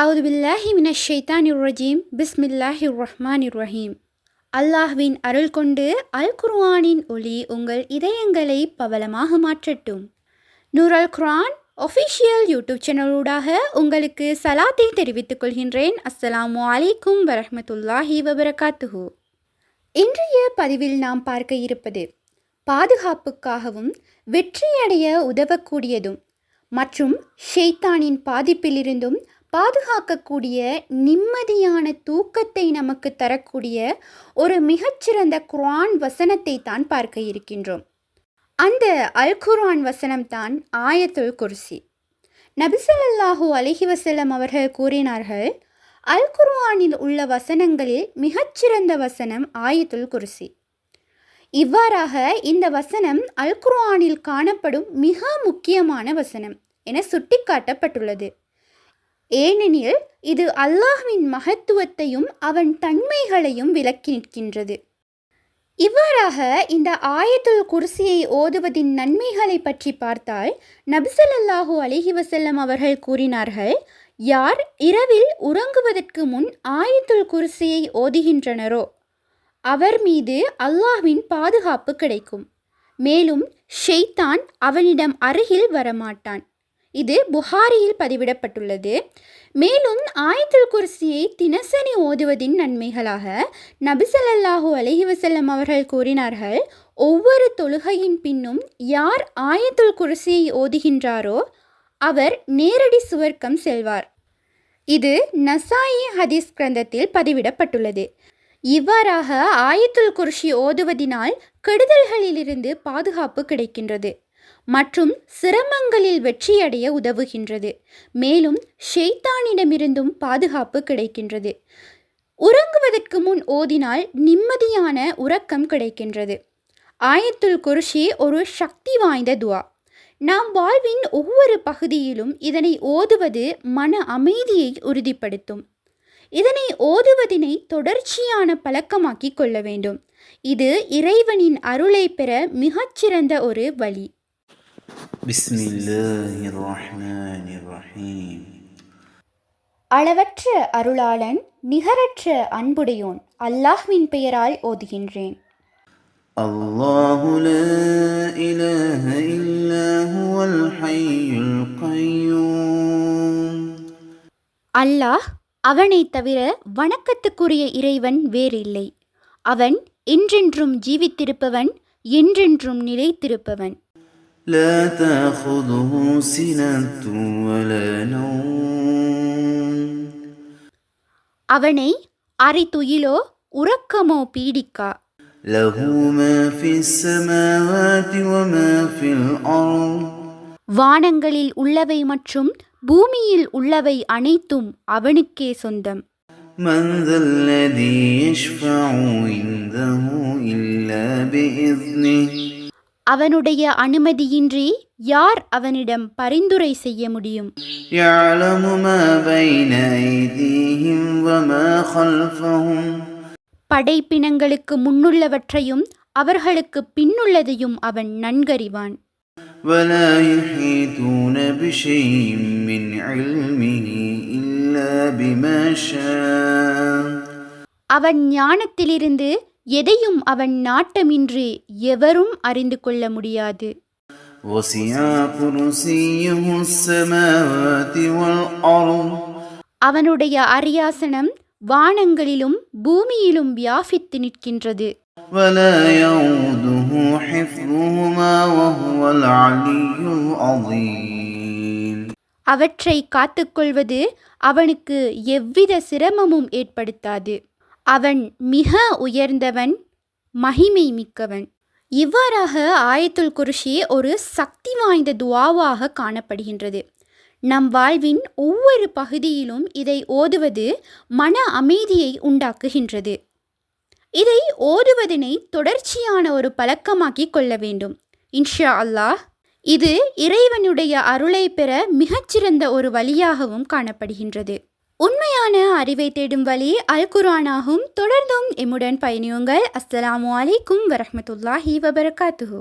அவுது பில்லாஹி மினஷ் ஷைத்தானிர் ரஜீம் ரஹ்மான் ரஹ்மானிர் ரஹீம் அல்லாஹ்வின் அருள் கொண்டு அல் குர்ஆனின் ஒளி உங்கள் இதயங்களை பவலமாக மாற்றட்டும். நூர் அல் குர்ஆன் ஒஃபிஷியல் யூடியூப் சேனலூடாக உங்களுக்கு சலாத்தை தெரிவித்துக் கொள்கின்றேன். அஸ்ஸலாமு அலைக்கும் வரஹமத்துல்லாஹி வபரகாத்துஹு. இன்றைய பதிவில் நாம் பார்க்க இருப்பது பாதுகாப்புக்காகவும் வெற்றியடைய உதவக்கூடியதும் மற்றும் ஷெய்தானின் பாதிப்பிலிருந்தும் பாதுகாக்கக்கூடிய நிம்மதியான தூக்கத்தை நமக்கு தரக்கூடிய ஒரு மிகச்சிறந்த குரான் வசனத்தை தான் பார்க்க இருக்கின்றோம். அந்த அல் குரான் வசனம் தான் ஆயத்துல் குர்சி. நபிசல்லாஹூ அலஹி வசலம் அவர்கள் கூறினார்கள் அல் குர்ஆனில் உள்ள வசனங்களில் மிகச்சிறந்த வசனம் ஆயத்துல் குர்சி. இவ்வாறாக இந்த வசனம் அல் குர்ஆனில் காணப்படும் மிக முக்கியமான வசனம் என சுட்டிக்காட்டப்பட்டுள்ளது. ஏனெனில் இது அல்லாஹ்வின் மகத்துவத்தையும் அவன் தன்மைகளையும் விளக்கி நிற்கின்றது. இவ்வாறாக இந்த ஆயத்துல் குர்சியை ஓதுவதின் நன்மைகளை பற்றி பார்த்தால் நபிசல்லாஹூ அலிஹி வசல்லம் அவர்கள் கூறினார்கள் யார் இரவில் உறங்குவதற்கு முன் ஆயத்துல் குர்சியை ஓதுகின்றனரோ அவர் மீது அல்லாஹ்வின் பாதுகாப்பு கிடைக்கும். மேலும் ஷெய்தான் அவனிடம் அருகில் வரமாட்டான். இது புகாரியில் பதிவிடப்பட்டுள்ளது. மேலும் ஆயத்தில் குர்சியை தினசரி ஓதுவதின் நன்மைகளாக நபிசல்லாஹூ அலஹி வசல்லம் அவர்கள் கூறினார்கள் ஒவ்வொரு தொழுகையின் பின்னும் யார் ஆயத்துல் குர்சியை ஓதுகின்றாரோ அவர் நேரடி சுவர்க்கம் செல்வார். இது நசாயி ஹதீஸ் கிரந்தத்தில் பதிவிடப்பட்டுள்ளது. இவ்வாறாக ஆயத்துல் குர்ஷி ஓதுவதினால் கெடுதல்களிலிருந்து பாதுகாப்பு கிடைக்கின்றது. மற்றும் சிரமங்களில் வெற்றியடைய உதவுகின்றது. மேலும் ஷெய்தானிடமிருந்தும் பாதுகாப்பு கிடைக்கின்றது. உறங்குவதற்கு முன் ஓதினால் நிம்மதியான உறக்கம் கிடைக்கின்றது. ஆயத்துல் குருஷி ஒரு சக்தி வாய்ந்த துவா. நாம் வாழ்வின் ஒவ்வொரு பகுதியிலும் இதனை ஓதுவது மன அமைதியை உறுதிப்படுத்தும். இதனை ஓதுவதினை தொடர்ச்சியான பழக்கமாக்கிக் கொள்ள வேண்டும். இது இறைவனின் அருளை பெற மிகச்சிறந்த ஒரு வழி. بسم الله الرحمن الرحيم அளவற்ற அருளாளன் நிகரற்ற அன்புடையோன் அல்லாஹ்வின் பெயரால் ஓதுகின்றேன் الله لا إله إلا هو الحي القيوم அல்லாஹ் அவனைத் தவிர வணக்கத்துக்குரிய இறைவன் வேறில்லை அவன் என்றென்றும் ஜீவித்திருப்பவன் என்றென்றும் நிலைத்திருப்பவன் لا تأخذه سنة ولا نوم அவனை அரைத்துயிலோ உறக்கமோ பீடிக்கா له ما في السماوات وما في الأرض வானங்களில் உள்ளவை மற்றும் பூமியில் உள்ளவை அனைத்தும் அவனுக்கே சொந்தம் من ذا الذي يشفع عنده إلا بإذنه அவனுடைய அனுமதியின்றி யார் அவனிடம் பரிந்துரை செய்ய முடியும் يعلم ما بين أيديهم وما خلفهم படைப்பினங்களுக்கு முன்னுள்ளவற்றையும் அவர்களுக்கு பின்னுள்ளதையும் அவன் நன்கறிவான் ولا يحيطون بشيء من علمه إلا بما شاء அவன் ஞானத்திலிருந்து எதையும் அவன் நாட்டமின்றி எவரும் அறிந்து கொள்ள முடியாது. அவனுடைய அரியாசனம் வானங்களிலும் பூமியிலும் வியாபித்து நிற்கின்றது. அவற்றை காத்துக்கொள்வது அவனுக்கு எவ்வித சிரமமும் ஏற்படுத்தாது. அவன் மிக உயர்ந்தவன் மகிமை மிக்கவன். இவ்வாறாக ஆயத்துல் குருஷி ஒரு சக்தி வாய்ந்த துவாவாக காணப்படுகின்றது. நம் வாழ்வின் ஒவ்வொரு பகுதியிலும் இதை ஓதுவது மன அமைதியை உண்டாக்குகின்றது. இதை ஓதுவதனை தொடர்ச்சியான ஒரு பழக்கமாக்கி கொள்ள வேண்டும். இன்ஷா அல்லாஹ் இது இறைவனுடைய அருளை பெற மிகச்சிறந்த ஒரு வழியாகவும் காணப்படுகின்றது. உண்மையான அறிவை தேடும் வழி அல் குரானாகும் தொடர்ந்தும் எம்முடன் பயணியுங்கள். அஸ்ஸலாமு அலைக்கும் வரமத்துல்லாஹி வபரகாத்துஹு.